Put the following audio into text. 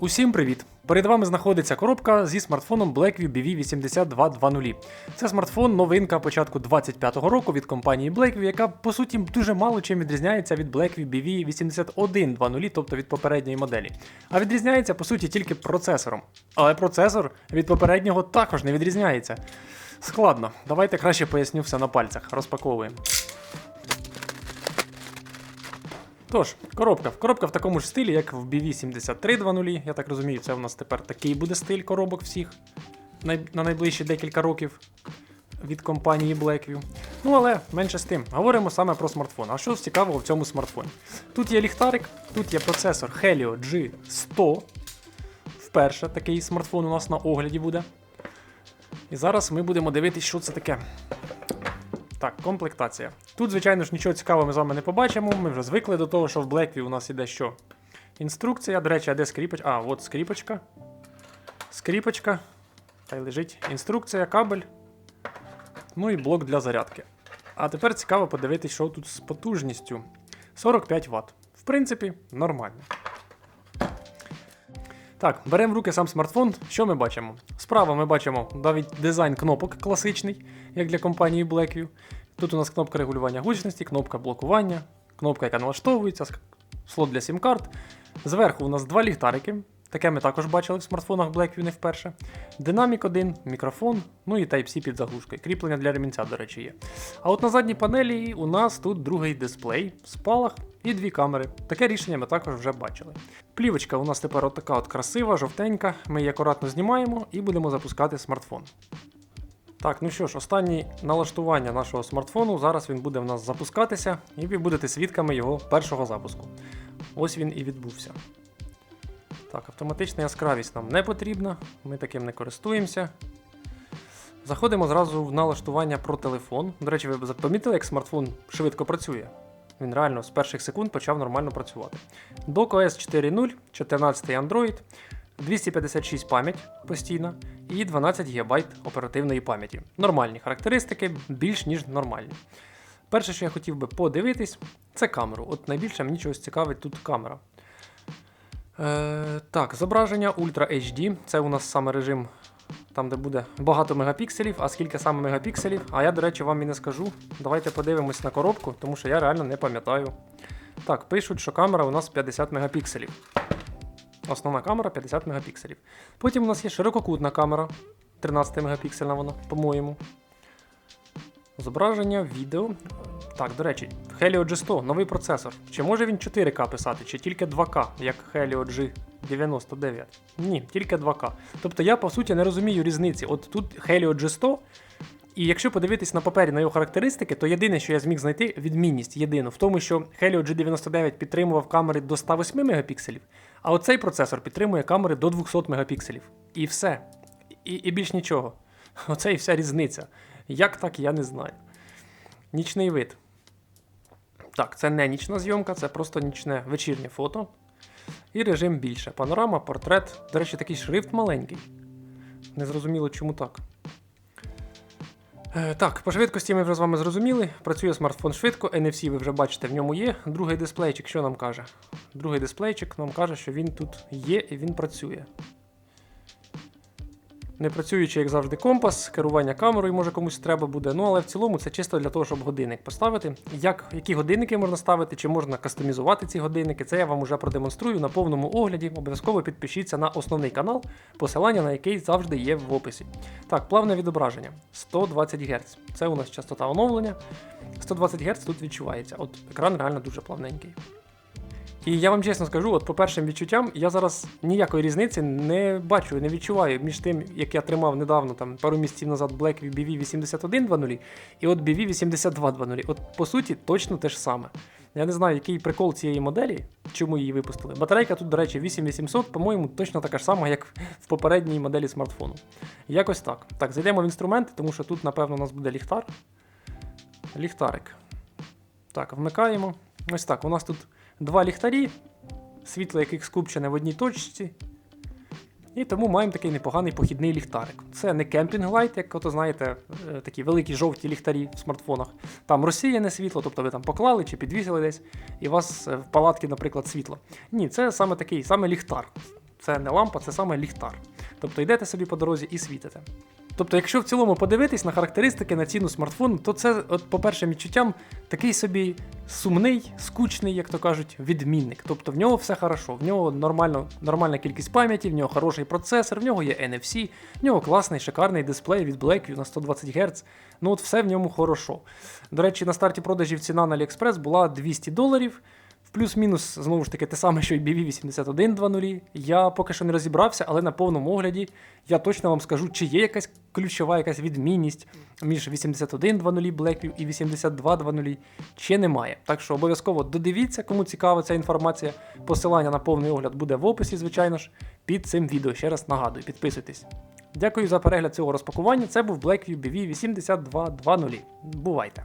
Усім привіт! Перед вами знаходиться коробка зі смартфоном Blackview BV8220. Це смартфон новинка початку 25-го року від компанії Blackview, яка по суті дуже мало чим відрізняється від Blackview BV8120, тобто від попередньої моделі. А відрізняється по суті тільки процесором. Але процесор від попереднього також не відрізняється. Складно, давайте краще поясню все на пальцях. Розпаковуємо. Тож, коробка. Коробка в такому ж стилі, як в BV7320. Я так розумію, це у нас тепер такий буде стиль коробок всіх на найближчі декілька років від компанії Blackview. Ну але менше з тим, говоримо саме про смартфон. А що цікавого в цьому смартфоні? Тут є ліхтарик, тут є процесор Helio G100. Вперше такий смартфон у нас на огляді буде. І зараз ми будемо дивитися, що це таке. Так, комплектація. Тут, звичайно ж, нічого цікавого ми з вами не побачимо. Ми вже звикли до того, що в Blackview у нас іде що? Інструкція. До речі, а де скріпочка? А, от скріпочка. Скріпочка. Хай лежить. Інструкція, кабель. Ну і блок для зарядки. А тепер цікаво подивитися, що тут з потужністю. 45 Вт. В принципі, нормально. Так, беремо в руки сам смартфон. Що ми бачимо? Справа ми бачимо навіть дизайн кнопок класичний, як для компанії Blackview. Тут у нас кнопка регулювання гучності, кнопка блокування, кнопка, яка налаштовується, слот для сім-карт. Зверху у нас два ліхтарики. Таке ми також бачили в смартфонах Blackview не вперше. Динамік 1, мікрофон, ну і Type-C під заглушкою. Кріплення для ремінця, до речі, є. А от на задній панелі у нас тут другий дисплей, спалах і дві камери. Таке рішення ми також вже бачили. Плівочка у нас тепер отака от красива, жовтенька. Ми її акуратно знімаємо і будемо запускати смартфон. Так, ну що ж, останні налаштування нашого смартфону. Зараз він буде в нас запускатися, і ви будете свідками його першого запуску. Ось він і відбувся. Так, автоматична яскравість нам не потрібна, ми таким не користуємося. Заходимо зразу в налаштування про телефон. До речі, ви помітили, як смартфон швидко працює. Він реально з перших секунд почав нормально працювати. Dock OS 4.0, 14 Android, 256 пам'ять постійна і 12 ГБ оперативної пам'яті. Нормальні характеристики, більш ніж нормальні. Перше, що я хотів би подивитись, це камеру. От найбільше мені чогось цікавить тут камера. Е, так, зображення Ultra HD. Це у нас саме режим, там, де буде багато мегапікселів. А скільки саме мегапікселів? А я, до речі, вам і не скажу. Давайте подивимось на коробку, тому що я реально не пам'ятаю. Так, пишуть, що камера у нас 50 мегапікселів. Основна камера 50 мегапікселів. Потім у нас є ширококутна камера, 13 мегапіксельна вона, по-моєму. Зображення, відео. Так, до речі, Helio G100, новий процесор. Чи може він 4К писати, чи тільки 2К, як Helio G99? Ні, тільки 2К. Тобто я по суті не розумію різниці. От тут Helio G100, і якщо подивитись на папері на його характеристики, то єдине, що я зміг знайти, відмінність єдину в тому, що Helio G99 підтримував камери до 108 мегапікселів, а оцей процесор підтримує камери до 200 мегапікселів. І все. І, і більш нічого. Оце і вся різниця. Як так, я не знаю. Нічний вид. Так, це не нічна зйомка, це просто нічне вечірнє фото. І режим більше. Панорама, портрет. До речі, такий шрифт маленький. Незрозуміло, чому так. Е, так, по швидкості ми вже з вами зрозуміли. Працює смартфон швидко, NFC ви вже бачите, в ньому є. Другий дисплейчик, що нам каже? Другий дисплейчик нам каже, що він тут є і він працює. Не працюючи, як завжди, компас, керування камерою може комусь треба буде. Ну але в цілому це чисто для того, щоб годинник поставити. Як, які годинники можна ставити, чи можна кастомізувати ці годинники, це я вам уже продемонструю на повному огляді. Обов'язково підпишіться на основний канал, посилання на який завжди є в описі. Так, плавне відображення 120 Гц. Це у нас частота оновлення. 120 Гц тут відчувається. От екран реально дуже плавненький. І я вам чесно скажу, от по першим відчуттям, я зараз ніякої різниці не бачу, не відчуваю між тим, як я тримав недавно, там пару місяців назад Blackview BV8120 і от BV8220. От по суті, точно те ж саме. Я не знаю, який прикол цієї моделі, чому її випустили. Батарейка тут, до речі, 8800, по-моєму, точно така ж сама, як в попередній моделі смартфону. Якось так. Так, зайдемо в інструменти, тому що тут, напевно, у нас буде ліхтар. Ліхтарик. Так, вмикаємо. Ось так. У нас тут два ліхтарі, світло яких скупчене в одній точці. І тому маємо такий непоганий похідний ліхтарик. Це не кемпінг лайт, як ото знаєте, е, такі великі жовті ліхтарі в смартфонах. Там розсіяне світло, тобто ви там поклали чи підвісили десь, і у вас е, в палатці, наприклад, світло. Ні, це саме такий, саме ліхтар. це не лампа, це саме ліхтар. Тобто йдете собі по дорозі і світите. Тобто, якщо в цілому подивитись на характеристики на ціну смартфону, то це, от, по першим відчуттям, такий собі сумний, скучний, як то кажуть, відмінник. Тобто в нього все хорошо, в нього нормально, нормальна кількість пам'яті, в нього хороший процесор, в нього є NFC, в нього класний, шикарний дисплей від Blackview на 120 Гц. Ну от все в ньому хорошо. До речі, на старті продажів ціна на AliExpress була 200 доларів. В плюс-мінус, знову ж таки, те саме, що й BV8120. Я поки що не розібрався, але на повному огляді я точно вам скажу, чи є якась ключова якась відмінність між 8120 Blackview і 8220, чи немає. Так що обов'язково додивіться, кому цікава ця інформація. Посилання на повний огляд буде в описі, звичайно ж, під цим відео. Ще раз нагадую, підписуйтесь. Дякую за перегляд цього розпакування. Це був Blackview BV8220. Бувайте!